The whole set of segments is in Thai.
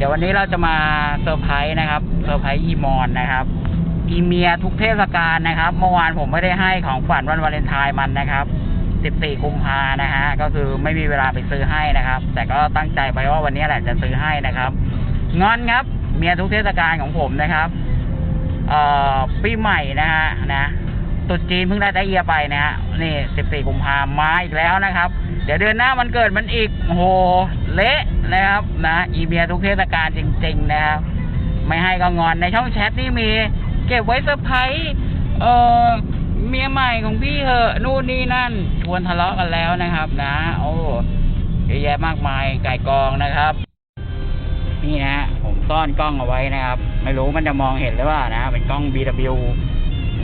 เดี๋ยววันนี้เราจะมาเซอร์ไพรส์นะครับเซอร์ไพรส์อีมอนนะครับ อีเมียทุกเทศกาลนะครับ เมื่อวานผมไม่ได้ให้ของขวัญวันวาเลนไทน์มันนะครับ 14กุมภานะฮะก็คือไม่มีเวลาไปซื้อให้นะครับ แต่ก็ตั้งใจไปว่าวันนี้แหละจะซื้อให้นะครับงอนครับ เมียทุกเทศกาลของผมนะครับ เอ่อปีใหม่นะฮะนะ ตรุษจีนเพิ่งได้ได้เอียไปนะฮะนี่14กุมภามาอีกแล้วนะครับ เดี๋ยวเดือนหน้ามันเกิดมันอีกโหเละนะครับนะอีเมียทุกเทศกาลจริง ๆ นะครับ ไม่ให้ก็งอนในช่องแชทนี่มี เก็บไว้เซอร์ไพรส์เอ่อเมียใหม่ของพี่เหอะนู่นนี่นั่นชวนทะเลาะกันแล้วนะครับ นะ โอ้เยอะแยะมากมายไก่กองนะครับนี่นะฮะผมซ่อนกล้องเอาไว้นะครับ ไม่รู้มันจะมองเห็นหรือเปล่านะ เป็นกล้อง BW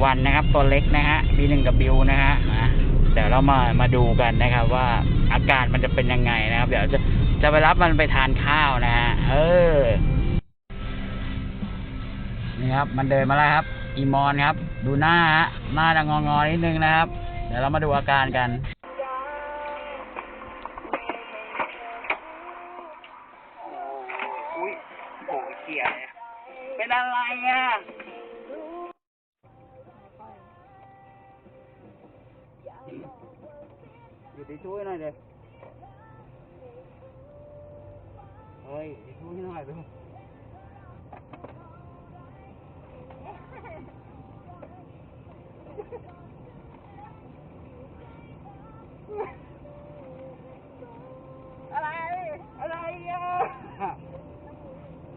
วันนะครับ ตัวเล็กนะฮะ B1W นะฮะนะเดี๋ยวเรามามาดูกันนะครับ ว่าอาการมันจะเป็นยังไงนะครับ เดี๋ยวจะจะไปรับมันไปทานข้าวนะฮะ เออ นี่ครับ มันเดินมาแล้วครับ อีมอนครับ ดูหน้าฮะ หน้าจะงองๆนิดนึงนะครับ เดี๋ยวเรามาดูอาการกันอุ้ยโหเขียเลยเป็นอะไรอะ อยู่ที่ช่วยหน่อยเดี๋ยวเฮ้ยทิชช่วยหน่อยดูอะไรอะไรอะ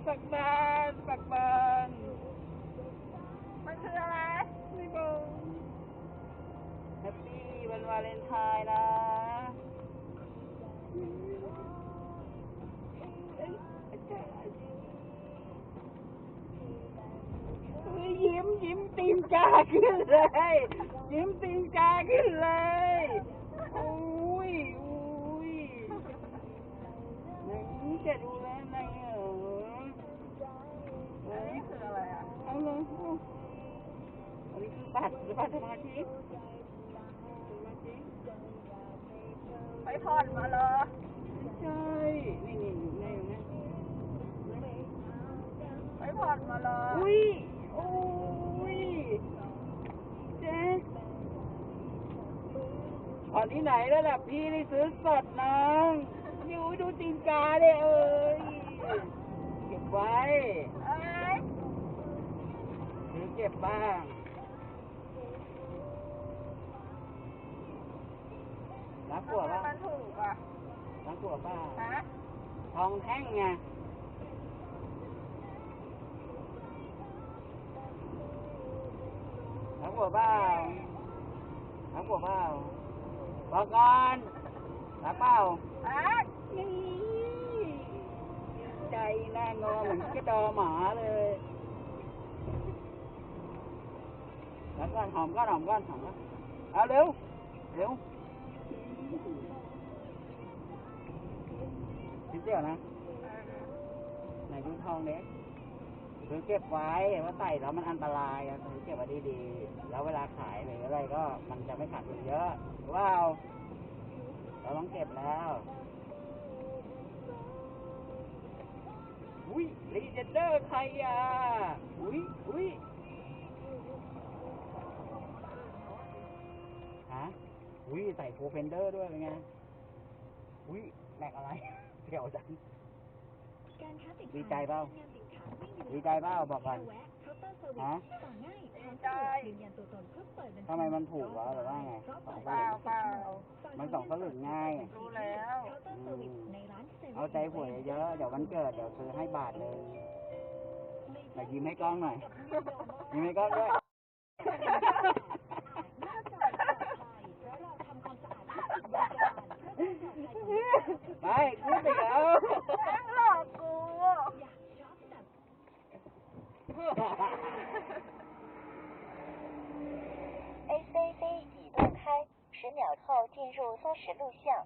ปักบานปักบานมันคืออะไรไม่บอกแฮปปี้วันวาเลนไทน์นะเฮ้ ยิ้มยิ้มตีนกาขึ้นเลย ยิ้มตีนกาขึ้นเลยอุ้ยอุ้ยไหนจะดูแลไหนเหรออันนี้คืออะไรอะเอาเลยเอาอันนี้คือบัตรหรือบัตรสมาชิก ไปผ่อนมาเลยไม่ใช่ นี่นี่อยู่ในอยู่เนี่ยไปผ่อนมาเลยอุ้ยอุ้ยเจ๊ผ่อนที่ไหนแล้วล่ะพี่นี่ซื้อสดนะอยู่ดูตีนกาเลยเอ้ยเก็บไว้ เอ้ยซื้อเก็บบ้าง รักทำผัวไมบ้างมันถูกอะรักผัวบ้างฮะทองแท่งไงรักผัวบ้ารักผัวบ้าบอกก่อนรักเปล่าฮะนี่ใจหน้างอเหมือนกระดอหมาเลยรักก่อนหอมก่อนหอมก่อนหอมก่อนเอาเร็ว เร็ว นิดเดียวนะไหนดูทองเล็กซื้อเก็บไว้ว่าใส่แล้วมันอันตรายอะซื้อเก็บไว้ดีๆ แล้วเวลาขายหรืออะไรก็มันจะไม่ขาดทุนเยอะว้าวเราต้องเก็บแล้วอุ้ยลีเจนเดอร์ใครอะอุ้ยอุ้ยฮะ อุ้ย ใส่โฟเฟนเดอร์ด้วยเป็นไงอุ้ยแม็กอะไรเดี๋ยวจังการค้าสินค้าดีใจเปล่างานสินค้าไม่อยู่ดีใจเปล่าบอกก่อนแวะเคาน์เตอร์เซอร์วิฮะสต่อง่ายพร้อมสะดวกยืนยันตัวตนเพื่อเปิดบัญชีทำไมมันถูกวะหรือว่าไงสองเปสล่าลึงเปล่ามันสองสลึงง่ายรู้แล้วเคาน์เตอร์เซอร์วิสในร้านเซเว่นเอาใจหวยเยอะเดี๋ยววันเกิดเดี๋ยวซื้อให้บาทหนึ่งแต่ยิ้มให้กล้องหน่อยยิ้มให้กล้องด้วย 来，准备走。辛。A C C 已断开，十秒后进入缩时录像。